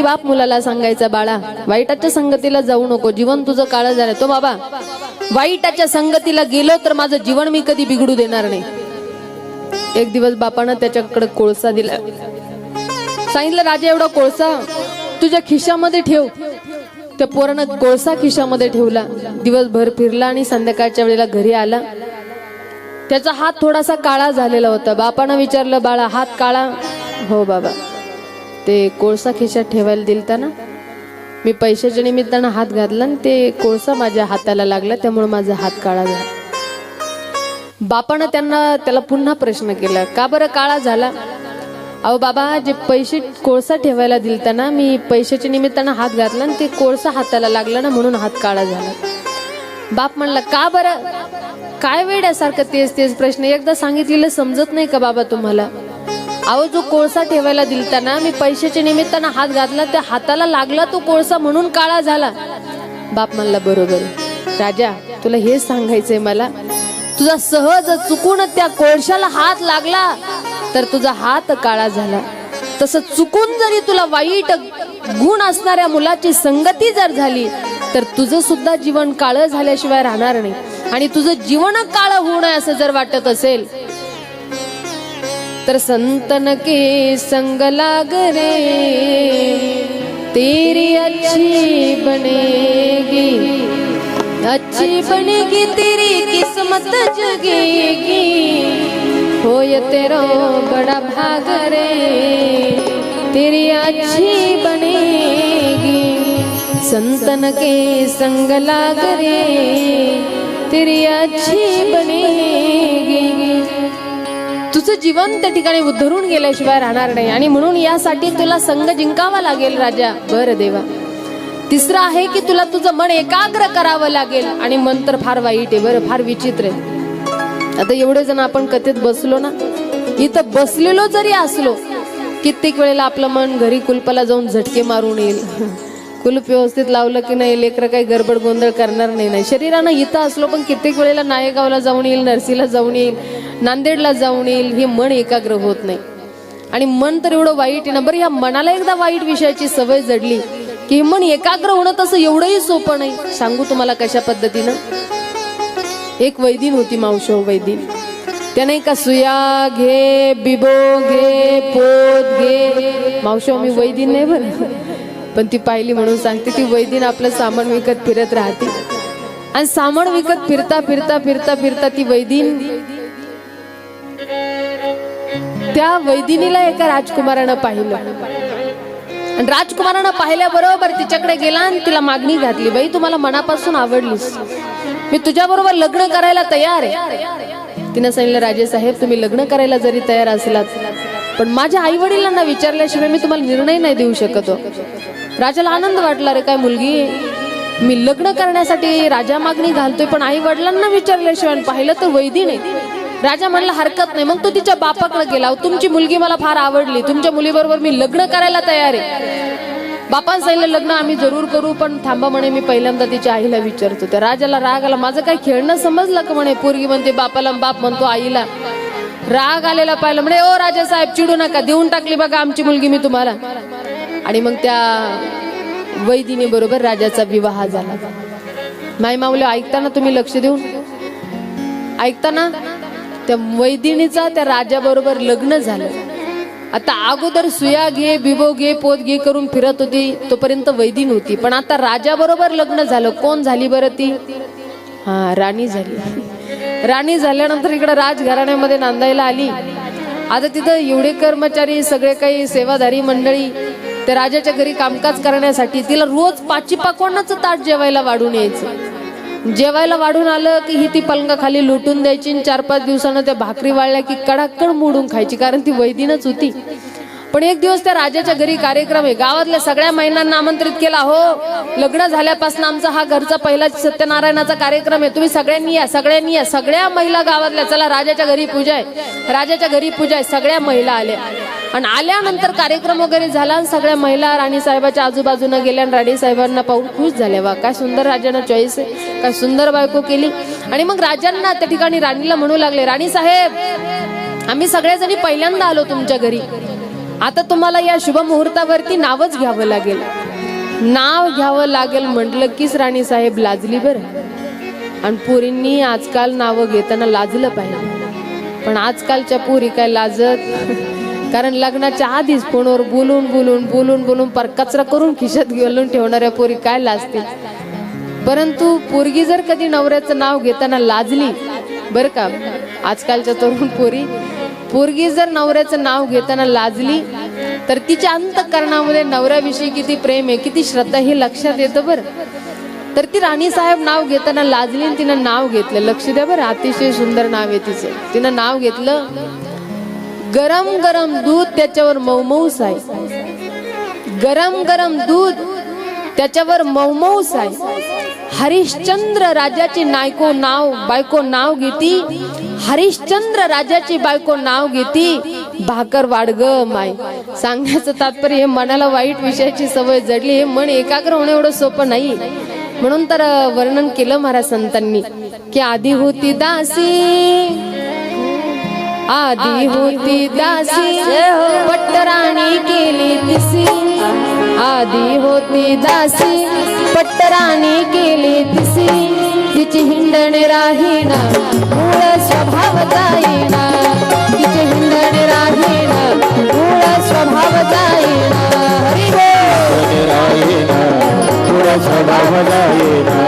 बाप मुलाला सांगायचा बाळा वाईटाच्या संगतीला जाऊ नको जीवन तुझं काळ झालं. तो बाबा वाईटाच्या संगतीला गेलो तर माझं जीवन मी कधी बिघडू देणार नाही. एक दिवस बापानं त्याच्याकडे कोळसा दिला. सांगितलं राजा एवढा कोळसा तुझ्या खिशामध्ये ठेव. त्या पोरानं कोळसा खिशामध्ये ठेवला. दिवसभर फिरला आणि संध्याकाळच्या वेळेला घरी आला. त्याचा हात थोडासा काळा झालेला होता. बापानं विचारलं बाळा हात काळा? हो बाबा. ते कोळसा खिशात ठेवायला दिलता ना? मी पैशाच्या निमित्तानं हात घातला आणि ते कोळसा माझ्या हाताला लागला त्यामुळे माझा हात काळा झाला. बापानं त्यांना त्याला पुन्हा प्रश्न केला का बरं काळा झाला? अहो बाबा जे पैसे कोळसा ठेवायला दिलता ना मी पैशाच्या निमित्तानं हात घातला आणि ते कोळसा हाताला लागला ना म्हणून हात काळा झाला. बाप म्हणला का बरं? काय वेड्यासारखं तेच तेच प्रश्न? एकदा सांगितलेलं समजत नाही का बाबा तुम्हाला? अहो जो कोळसा ठेवायला दिलता ना मी पैशाच्या निमित्तानं हात घातला त्या हाताला लागला तो कोळसा म्हणून काळा झाला. बाप म्हणला बरोबर. राजा तुला हे सांगायचंय मला. तुझा सहज चुकून त्या कोळशाला हात लागला तर तुझा हात काळा झाला. तसं चुकून जरी तुला वाईट गुण असणाऱ्या मुलाची संगती जर झाली तर तुझं सुद्धा जीवन काळं झाल्याशिवाय राहणार नाही. आणि तुझं जीवन काळं होऊ नये असं जर वाटत असेल संतन के संग लाग रे तेरी अच्छी बनेगी। अच्छी बनेगी, तेरी किस्मत जगेगी। होय तेरो बड़ा भाग रे, तेरी अच्छी बनेगी। संतन के संग लाग रे तेरी अच्छी बनेगी। तुझं जीवन त्या ठिकाणी उद्धरून गेल्याशिवाय राहणार नाही. आणि म्हणून यासाठी तुला संघ जिंकावा लागेल राजा. बर देवा. तिसरं आहे की तुला तुझं मन एकाग्र करावं लागेल. आणि मन तर फार वाईट आहे बरं फार विचित्र आहे. आता एवढे जण आपण कथेत बसलो ना इथं बसलेलो जरी असलो कित्येक वेळेला आपलं मन घरी कुलपाला जाऊन झटके मारून येईल. कुलूप व्यवस्थित लावलं की नाही लेकरं काही गडबड गोंधळ करणार नाही नाही. शरीरानं इथं असलो पण कित्येक वेळेला नायगावला जाऊन येईल नरसीला जाऊन येईल नांदेडला जाऊन येईल हे मन एकाग्र होत नाही. आणि मन तर एवढं वाईट आहे ना बरं ह्या मनाला एकदा वाईट विषयाची सवय जडली की हे मन एकाग्र होणं तसं एवढंही सोपं नाही. सांगू तुम्हाला कशा पद्धतीनं? एक वैदिन होती मावशो हो वैदिन. त्याने का सुया घे बिबो घे पोत घे. मावशो हो, मी वैदिन नाही बरं पण ती पाहिली म्हणून सांगते ती वैदिन आपलं सामान विकत फिरत राहते. आणि सामान विकत फिरता फिरता फिरता फिरता ती वैदिन त्या वैदिनीला एका राजकुमारानं पाहिलं. आणि राजकुमारानं पाहिल्याबरोबर तिच्याकडे गेला आणि तिला मागणी घातली बाई तुम्हाला मनापासून आवडलीस. मी तुझ्या बरोबर लग्न करायला तयार आहे. तिनं सांगितलं राजे साहेब तुम्ही लग्न करायला जरी तयार असलात पण माझ्या आई वडिलांना विचारल्याशिवाय मी तुम्हाला निर्णय नाही देऊ शकत हो. राजाला आनंद वाटला रे काय मुलगी? मी लग्न करण्यासाठी राजा मागणी घालतोय पण आई वडिलांना विचारल्याशिवाय पाहिलं तर वैदी नाही. राजा म्हणला हरकत नाही. मग तो तिच्या बापाकडे गेला तुमची मुलगी मला फार आवडली तुमच्या मुलीबरोबर मी लग्न करायला तयार आहे. बापान सांगितलं लग्न आम्ही जरूर करू पण थांबा म्हणे मी पहिल्यांदा तिच्या आईला विचारतो. त्या राजाला राग आला माझं काय खेळणं समजलं का म्हणे? पोरगी म्हणते बापाला बाप म्हणतो आईला. राग आलेला पाहिलं म्हणे ओ राजा साहेब चिडू नका देऊन टाकली बघा आमची मुलगी मी तुम्हाला. आणि मग त्या वैदिनी बरोबर राजाचा विवाह झाला. माय माऊली ऐकताना तुम्ही लक्ष देऊन. ऐकताना त्या वैदिनीचा त्या राजाबरोबर लग्न झालं. आता अगोदर सुया घे बिबो घे पोत घे करून फिरत होती तोपर्यंत वैदिन होती. पण आता राजाबरोबर लग्न झालं. कोण झाली बरं ती? हा राणी झाली. राणी झाल्यानंतर इकडे राजघराण्यामध्ये नांदायला आली. आता तिथं एवढे कर्मचारी सगळे काही सेवाधारी मंडळी त्या राजाच्या घरी कामकाज करण्यासाठी तिला रोज पाची पाकवानाचं ताट जेवायला वाढून यायचं. जेवायला वाढून आलं की ही ती पलंगाखाली लुटून द्यायची आणि चार पाच दिवसानं त्या भाकरी वाळल्या की कडाकड मोडून खायची कारण ती वैदिनच होती. पण एक दिवस त्या राजाच्या घरी कार्यक्रम आहे. गावातल्या सगळ्या महिलांना आमंत्रित केला. हो लग्न झाल्यापासून आमचा हा घरचा पहिला सत्यनारायणाचा कार्यक्रम आहे. तुम्ही सगळ्यांनी या सगळ्यांनी या. सगळ्या महिला गावातल्या चला राजाच्या घरी पूजा आहे. राजाच्या घरी पूजा आहे. सगळ्या महिला आल्या. आणि आल्यानंतर कार्यक्रम वगैरे झाला आणि सगळ्या महिला राणी साहेबाच्या आजूबाजूनं गेल्या आणि राणी साहेबांना पाहून खुश झाल्या. वा काय सुंदर राजांना चॉईस आहे. काय सुंदर बायको केली. आणि मग राजांना त्या ठिकाणी राणीला म्हणू लागले राणी साहेब आम्ही सगळ्याजणी पहिल्यांदा आलो तुमच्या घरी. आता तुम्हाला या शुभ मुहूर्तावरती नावच घ्यावं लागेल. नाव घ्यावं लागेल म्हटलं कीच राणी साहेब लाजली बरं. आणि पोरींनी आजकाल नावं घेताना लाजलं पाहिजे. पण आजकालच्या पोरी काय लाजत? कारण लग्नाच्या आधीच फोनवर बोलून बोलून बोलून बोलून पर कचरा करून खिशात घालून ठेवणाऱ्या पोरी काय लाजतील? परंतु पोरगी जर कधी नवऱ्याचं नाव घेताना लाजली बरं का? आजकालच्या तरुण पोरी पोरगी जर नवऱ्याचं नाव घेताना लाजली तर तिच्या अंतकरणामध्ये नवऱ्याविषयी किती प्रेम आहे किती श्रद्धा हे लक्षात येतं बरं. तर ती राणी साहेब नाव घेताना लाजली आणि तिनं नाव घेतलं. लक्ष द्या बरं अतिशय सुंदर नाव आहे तिचं. तिनं नाव घेतलं गरम गरम दूध त्याच्यावर मऊ मऊ साय गरम गरम दूध त्याच्यावर मौमौस आहे. हरिश्चंद्र राजाची नायको नाव बायको नाव घेती. हरिश्चंद्र राजाची बायको नाव घेती. भाकर वाडग माय सांगण्याचं तात्पर्य हे मनाला वाईट विषयाची सवय जडली. हे मन एकाग्र होणं एवढं सोपं नाही. म्हणून तर वर्णन केलं महाराज संतांनी की आधी होती दासी. आधी होती दासी. पट्टराणी केली दिसी आधी होती दासी पट्टराणी केली तिसी तिची हिंडण राहीना मूळ स्वभाव जाईना. तिचे हिंडण राहीना मूळ स्वभाव जाईना. राहीना पुढे स्वभाव जाईना.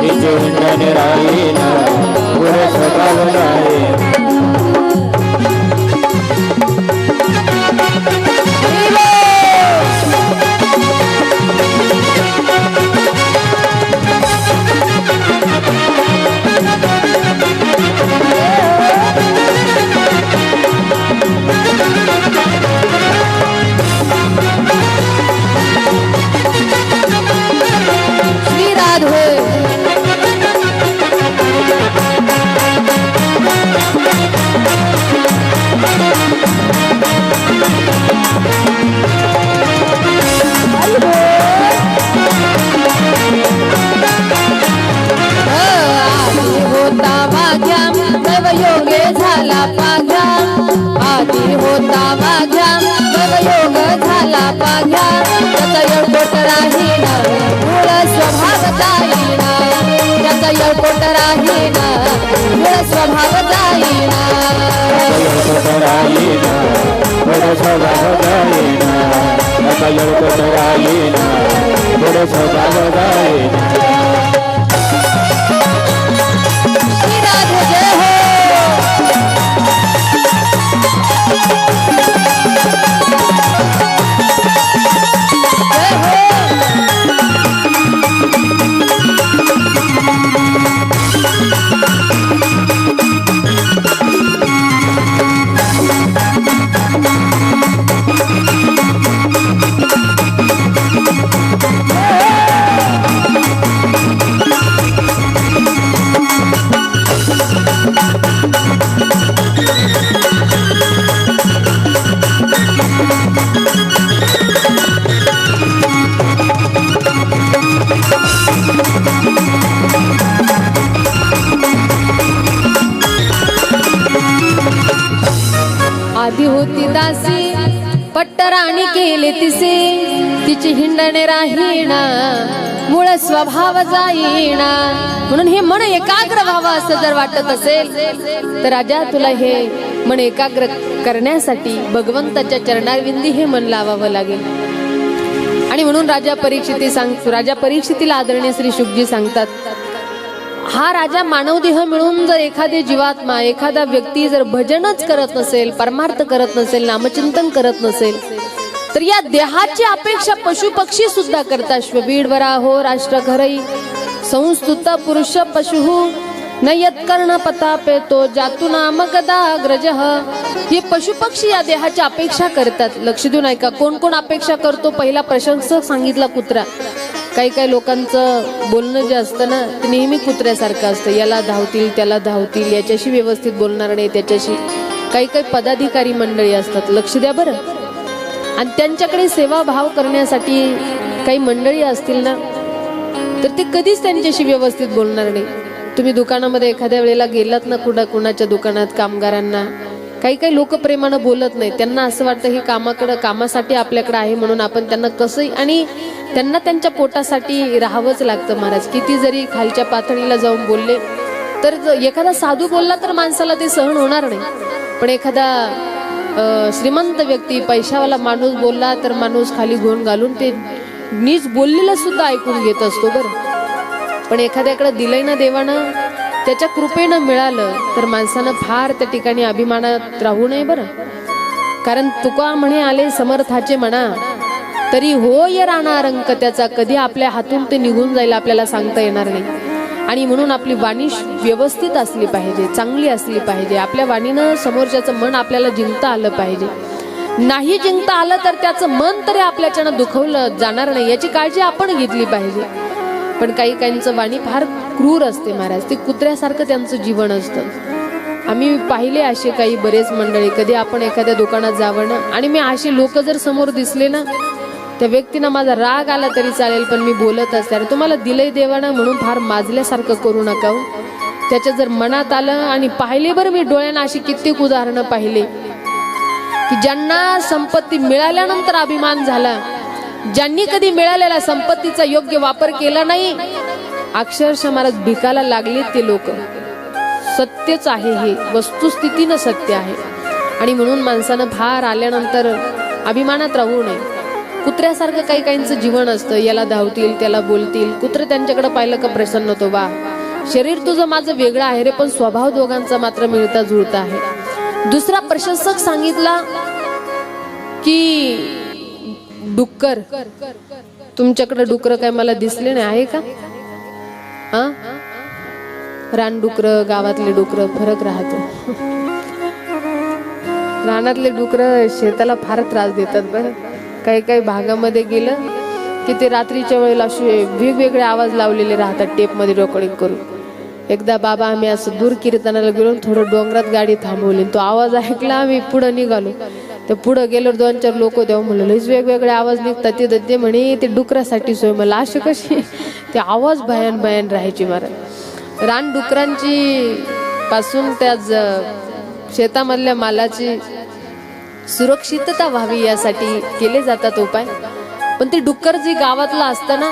तिचे हिंडण राहीना पुढे स्वभाव जाईना. झाला पाघ्या त्याचा येळकोट राहीना मूळ स्वभाव जाईना त्याचा राहीना मूळ स्वभाव जाईना स्वभाव जाईना राहीना स्वभाव जाईना राहीना मूळ स्वभाव जाईना. म्हणून हे मन एकाग्र व्हावं असं जर वाटत असेल तर राजा तुला हे मन एकाग्र करण्यासाठी भगवंताच्या चरणारविंदी हे मन लावावं लागेल. आणि म्हणून राजा परीक्षिती सांग राजा परीक्षितीला आदरणीय श्री शुकजी सांगतात हा राजा मानवदेह मिळून जर एखादे जीवात्मा एखादा व्यक्ती जर भजनच करत नसेल परमार्थ करत नसेल नामचिंतन करत नसेल तर या देहाची अपेक्षा पशु पक्षी सुद्धा करतात. श्वबीड वराहो राष्ट्र घरई संस्तुत पुरुष पशु न यत्कर्ण पतापे तो जातू नाम गदाग्रज हे पशु पक्षी या देहाची अपेक्षा करतात. लक्ष देऊन ऐका कोण कोण अपेक्षा करतो? पहिला प्रशंसक सांगितला कुत्रा. काही काही लोकांचं बोलणं जे असतं ना ते नेहमी कुत्र्यासारखं असतं. याला धावतील त्याला धावतील याच्याशी व्यवस्थित बोलणार नाही त्याच्याशी. काही काही पदाधिकारी मंडळी असतात. लक्ष द्या बरं. आणि त्यांच्याकडे सेवाभाव करण्यासाठी काही मंडळी असतील ना तर ते कधीच त्यांच्याशी व्यवस्थित बोलणार नाही. तुम्ही दुकानामध्ये एखाद्या वेळेला गेलात ना कुणा कुणाच्या दुकानात कामगारांना काही काही लोक प्रेमानं बोलत नाही त्यांना असं वाटतं हे कामाकडं कामासाठी आपल्याकडे आहे म्हणून आपण त्यांना कसंही आणि त्यांना त्यांच्या पोटासाठी राहावंच लागतं महाराज. किती जरी खालच्या पातळीला जाऊन बोलले तर एखादा साधू बोलला तर माणसाला ते सहन होणार नाही. पण एखादा श्रीमंत व्यक्ती पैशावाला माणूस बोलला तर माणूस खाली घोण घालून ते नीच बोललेलं सुद्धा ऐकून घेत असतो बरं. पण एखाद्याकडे दिलंय ना देवानं त्याच्या कृपेनं मिळालं तर माणसानं फार त्या ठिकाणी अभिमानात राहू नये बरं. कारण तुका म्हणे आले समर्थाचे म्हणा तरी होय राणा अंक त्याचा कधी आपल्या हातून ते निघून जाईल आपल्याला सांगता येणार नाही. आणि म्हणून आपली वाणी व्यवस्थित असली पाहिजे चांगली असली पाहिजे. आपल्या वाणीनं समोरच्याचं मन आपल्याला जिंकता आलं पाहिजे. नाही जिंकता आलं तर त्याचं मन तरी आपल्याच्यानं दुखवलं जाणार नाही याची काळजी आपण घेतली पाहिजे. पण काही काहींचं वाणी फार क्रूर असते महाराज ते कुत्र्यासारखं त्यांचं जीवन असतं. आम्ही पाहिले असे काही बरेच मंडळी कधी आपण एखाद्या दुकानात जावं ना आणि मी असे लोक जर समोर दिसले ना त्या व्यक्तीनं माझा राग आला तरी चालेल पण मी बोलत असते. तुम्हाला दिलंय देवानं म्हणून फार माजल्यासारखं करू नका हो. त्याच्या जर मनात आलं आणि पाहिले बरं मी डोळ्यानं अशी कित्येक उदाहरणं पाहिले. की ज्यांना संपत्ती मिळाल्यानंतर अभिमान झाला ज्यांनी कधी मिळालेला संपत्तीचा योग्य वापर केला नाही अक्षरशः महाराज भिकाला लागले ते लोक. सत्यच आहे हे वस्तुस्थितीनं सत्य आहे. आणि म्हणून माणसानं फार आल्यानंतर अभिमानात राहू नये. कुत्र्यासारखं काही काहींचं जीवन असतं. याला धावतील त्याला बोलतील. कुत्रे त्यांच्याकडे पाहिलं का प्रसन्न होतो. वा. शरीर तुझं माझं वेगळं आहे रे पण स्वभाव दोघांचा मात्र मिळता जुळता आहे. दुसरा प्रशंसक सांगितला की डुक्कर. तुमच्याकडे डुकर काय मला दिसले नाही आहे का? हा रानडुकर गावातले डुकर फरक राहतो. रानातले डुकर शेताला फार त्रास देतात बरं. काही काही भागामध्ये गेलं की ते रात्रीच्या वेळेला असे वेगवेगळे आवाज लावलेले राहतात टेपमध्ये रेकॉर्डिंग करून. एकदा बाबा आम्ही असं दूर कीर्तनाला गेलो थोडं डोंगरात गाडी थांबवली तो आवाज ऐकला आम्ही पुढं निघालो. तर पुढं गेलो दोन चार लोक देऊ म्हणलं लईच वेगवेगळे आवाज निघतात. ते ते म्हणे ते डुकरासाठी सोय. मला अशी कशी? ते आवाज भयान भयान राहायची महाराज रानडुकरांची पासून त्या ज- शेतामधल्या मालाची सुरक्षितता व्हावी यासाठी केले जातात उपाय. पण ते डुक्कर जे गावातलं असतं ना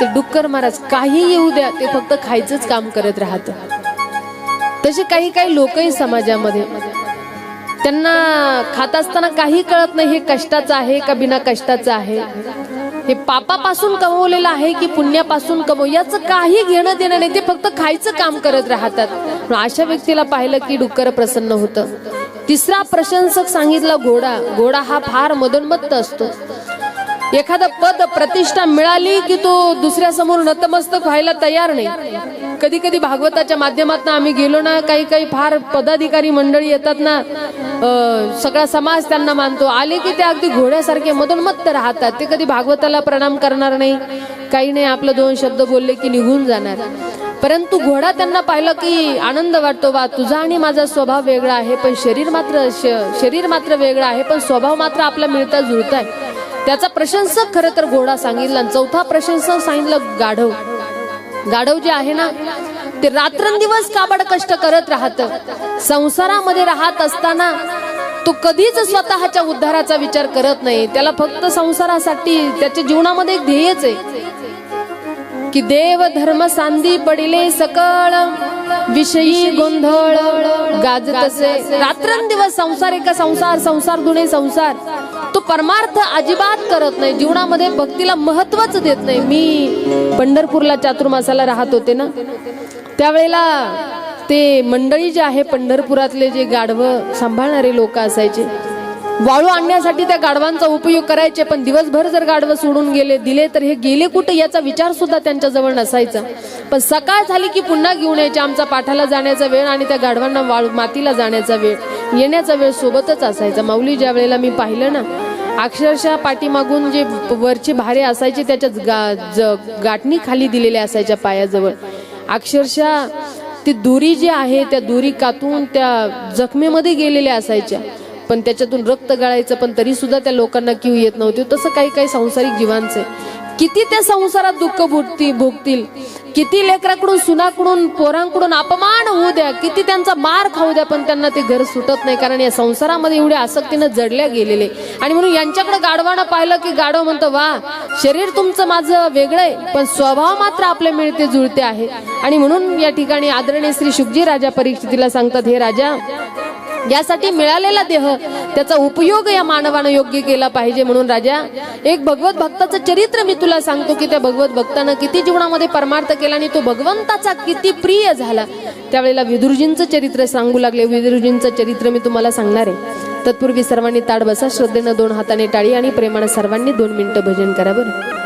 ते डुक्कर महाराज काही येऊ द्या ते फक्त खायचंच काम करत राहत. तसे काही काही लोकही समाजामध्ये त्यांना खात असताना काही कळत नाही हे कष्टाचं आहे का बिना कष्टाचं आहे? हे पापापासून कमवलेलं आहे की पुण्यापासून कमव याचं काही घेणं देणं नाही ते फक्त खायचं काम करत राहतात. पण अशा व्यक्तीला पाहिलं की डुक्कर प्रसन्न होतं. तिसरा प्रशंसक सांगितला घोडा घोडा हा फार मदोन्मत्त असतो. एखादा पद प्रतिष्ठा मिळाली की तो दुसऱ्या समोर नतमस्तक व्हायला तयार नाही. कधी कधी भागवताच्या माध्यमातून आम्ही गेलो ना काही काही फार पदाधिकारी मंडळी येतात ना सगळा समाज त्यांना मानतो. आले की ते अगदी घोड्यासारखे मदोन्मत्त राहतात. ते कधी भागवताला प्रणाम करणार नाही. काही नाही आपलं दोन शब्द बोलले की निघून जाणार. परंतु घोडा त्यांना पाहिलं की आनंद वाटतो वा तुझा आणि माझा स्वभाव वेगळा आहे पण शरीर मात्र श- शरीर मात्र वेगळं आहे पण स्वभाव मात्र आपला मिळता आहे त्याचा प्रशंसक खरं तर घोडा सांगितला चौथा प्रशंसक सांगितलं गाढव. गाढव जे आहे ना ते रात्रंदिवस काबड कष्ट करत राहत. संसारामध्ये राहत असताना तो कधीच स्वतःच्या उद्धाराचा विचार करत नाही. त्याला फक्त संसारासाठी त्याच्या जीवनामध्ये एक ध्येयच आहे. की देव धर्म सांदी पडिले सकळ. विषयी गोंधळ गाजतसे. रात्रंदिवस संसार एका संसार संसार दुने संसार. तो परमार्थ अजिबात करत नाही. जीवनामध्ये भक्तीला महत्वच देत नाही. मी पंढरपूरला चातुर्मासाला राहत होते ना. त्यावेळेला ते मंडळी जे आहे पंढरपुरातले जे गाढवं सांभाळणारे लोक असायचे वाळू आणण्यासाठी त्या गाढवांचा उपयोग करायचे पण दिवसभर जर गाढवं सोडून गेले दिले तर हे गेले कुठे याचा विचार सुद्धा त्यांच्याजवळ नसायचा. पण सकाळ झाली की पुन्हा घेऊन यायचे आमचा पाठाला जाण्याचा वेळ आणि त्या गाढवांना वाळू मातीला जाण्याचा वेळ येण्याचा वेळ सोबतच असायचा. माऊली ज्या वेळेला मी पाहिलं ना अक्षरशः पाठीमागून जे वरचे भारे असायचे त्याच्या गा ज- गाठणी खाली दिलेल्या असायच्या पायाजवळ. अक्षरशः ती दोरी जी आहे त्या दोरी कातून त्या जखमेमध्ये गेलेल्या असायच्या. पण त्याच्यातून रक्त गळायचं पण तरी सुद्धा त्या लोकांना किव येत नव्हती. तसं काही काही सांसारिक जीवांचे. किती त्या संसारात दुःख भोगती भोगतील? किती लेकराकडून सुनाकडून पोरांकडून अपमान होऊ द्या? किती त्यांचा मार खाऊ द्या पण त्यांना ते घर सुटत नाही. कारण या संसारामध्ये एवढ्या आसक्तीनं जडल्या गेलेले. आणि म्हणून यांच्याकडे गाढवानं पाहिलं की गाढव म्हणतं वा शरीर तुमचं माझं वेगळं आहे पण स्वभाव मात्र आपले मिळते जुळते आहे. आणि म्हणून या ठिकाणी आदरणीय श्री शुभजी राजा परीक्षितीला सांगतात हे राजा यासाठी मिळालेला देह त्याचा उपयोग या मानवानं योग्य केला पाहिजे म्हणून राजा एक भगवत भक्ताचं चरित्र मी तुला सांगतो की त्या भगवत भक्तानं किती जीवनामध्ये परमार्थ केला आणि तो भगवंताचा किती प्रिय झाला. त्यावेळेला विदुरजींचं चरित्र सांगू लागले. विदुरजींचं चरित्र मी तुम्हाला सांगणार आहे. तत्पूर्वी सर्वांनी ताड बसा श्रद्धेनं दोन हाताने टाळी आणि प्रेमानं सर्वांनी दोन मिनिटं भजन करा बरं.